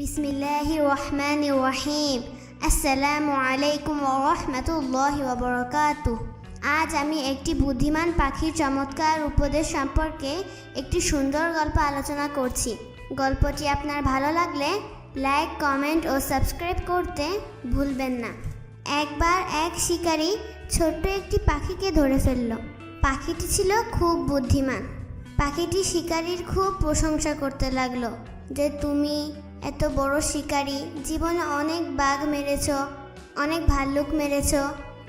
বিসমিল্লাহির রহমানির রহিম আসসালামু আলাইকুম ওরহমতুল্লাহ ওবরকাতু আজ আমি একটি বুদ্ধিমান পাখির চমৎকার উপদেশ সম্পর্কে একটি সুন্দর গল্প আলোচনা করছি। গল্পটি আপনার ভালো লাগলে লাইক, কমেন্ট ও সাবস্ক্রাইব করতে ভুলবেন না। একবার এক শিকারী ছোট্ট একটি পাখিকে ধরে ফেলল। পাখিটি ছিল খুব বুদ্ধিমান। পাখিটি শিকারীর খুব প্রশংসা করতে লাগল যে, তুমি এত বড় শিকারী, জীবনে অনেক বাঘ মেরেছ, অনেক ভাল্লুক মেরেছ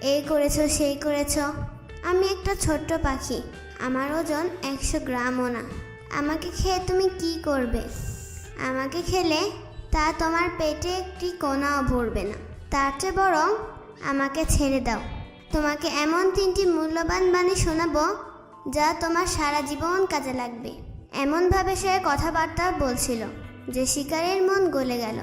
এই করেছ, সেই করেছ। আমি একটা ছোট্ট পাখি, আমার ওজন একশো গ্রামও না। আমাকে খেয়ে তুমি কি করবে? আমাকে খেলে তা তোমার পেটে একটি কোনাও ভরবে না। তার চেয়ে বরং আমাকে ছেড়ে দাও। তোমাকে এমন তিনটি মূল্যবান বাণী শোনাবো, যা তোমার সারা জীবন কাজে লাগবে। এমনভাবে সে কথাবার্তা বলছিল। যে শিকারের মন গলে গেল,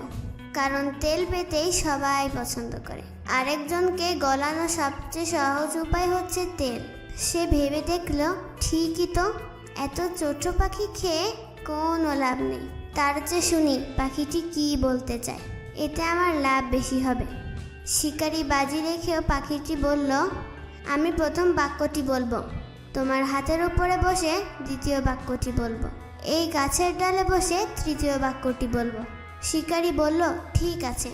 কারণ তেল পেতেই সবাই পছন্দ করে। আরেকজনকে গলানো সবচেয়ে সহজ উপায় হচ্ছে তেল। সে ভেবে দেখল, ঠিকই তো, এত ছোট পাখি খেয়ে কোনো লাভ নেই। তার চেয়ে শুনি, পাখিটি কি বলতে চায়? এতে আমার লাভ বেশি হবে। শিকারি বাজি রেখেও পাখিটি বলল, আমি প্রথম বাক্যটি বলব। তোমার হাতের উপরে বসে দ্বিতীয় বাক্যটি বলব। এই গাছের ডালে বসে তৃতীয় বাক্যটি বলব। শিকারি বলল, ঠিক আছে।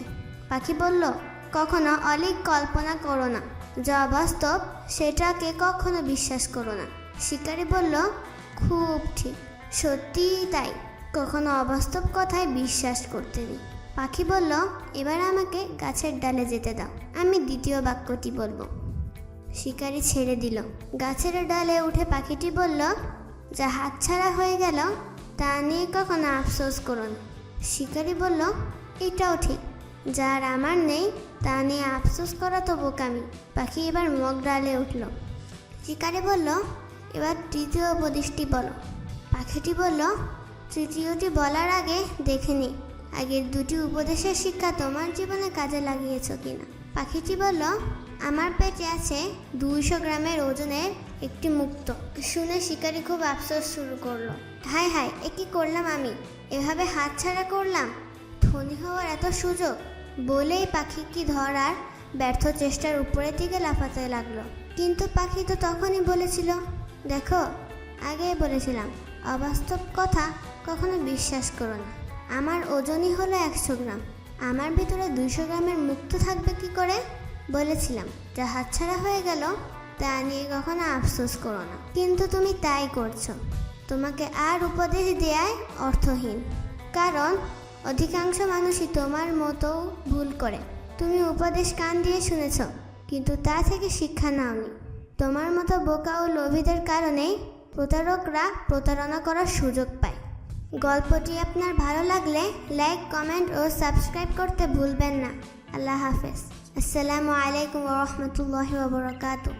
পাখি বলল, কখনো অলিক কল্পনা করো না। যা বাস্তব, সেটাকে কখনো বিশ্বাস করো না। শিকারি বলল, খুব ঠিক। সত্যিই তাই। কখনো অবাস্তব কথায় বিশ্বাস করতে নেই। পাখি বলল, এবার আমাকে গাছের ডালে যেতে দাও। আমি দ্বিতীয় বাক্যটি বলব। শিকারি ছেড়ে দিল। গাছের ডালে উঠে পাখিটি বলল যা হাতছাড়া হয়ে গেল তা নিয়ে কখনো আফসোস করুন। শিকারি বলল, এটাও ঠিক। যার আমার নেই, তা নিয়ে আফসোস করা তো বোকামি। পাখি এবার মগ ডালে উঠল। শিকারি বলল, এবার তৃতীয় উপদেশটি বলো। পাখিটি বলল, তৃতীয়টি বলার আগে দেখে নি। আগের দুটি উপদেশের শিক্ষা তোমার জীবনে কাজে লাগিয়েছ কিনা? পাখিটি বলল, আমার পেটে আছে দুইশো গ্রামের ওজনের একটি মুক্ত। শুনে শিকারি খুব আফসোস শুরু করল। হায় হায়, এ কি করলাম আমি? এভাবে হাতছাড়া করলাম? ধনী হওয়ার এত সুযোগ? বলেই পাখিটি ধরার ব্যর্থ চেষ্টার উপরের দিকে লাফাতে লাগল। কিন্তু পাখি তো তখনই বলেছিল, দেখো, আগেই বলেছিলাম, অবাস্তব কথা কখনো বিশ্বাস করো না। আমার ওজনই হলো একশো গ্রাম। আমার ভিতরে দুইশো গ্রামের মুক্ত থাকবে কি করে? বলেছিলাম। যা হাতছাড়া হয়ে গেল তা নিয়ে কখনো আফসোস করো না। কিন্তু তুমি তাই করছ। তোমাকে আর উপদেশ দেয়ায় অর্থহীন। কারণ অধিকাংশ মানুষই তোমার মতো ভুল করে। তুমি উপদেশ কান দিয়ে শুনেছ, কিন্তু তা থেকে শিক্ষা নাওনি। তোমার মতো বোকা ও লোভীদের কারণেই প্রতারকরা প্রতারণা করার সুযোগ পায়। গল্পটি আপনার ভালো লাগলে লাইক, কমেন্ট ও সাবস্ক্রাইব করতে ভুলবেন না। আল্লাহ হাফেজ। আসসালামু আলাইকুম রহমতুল্লাহ ওবরাকাতু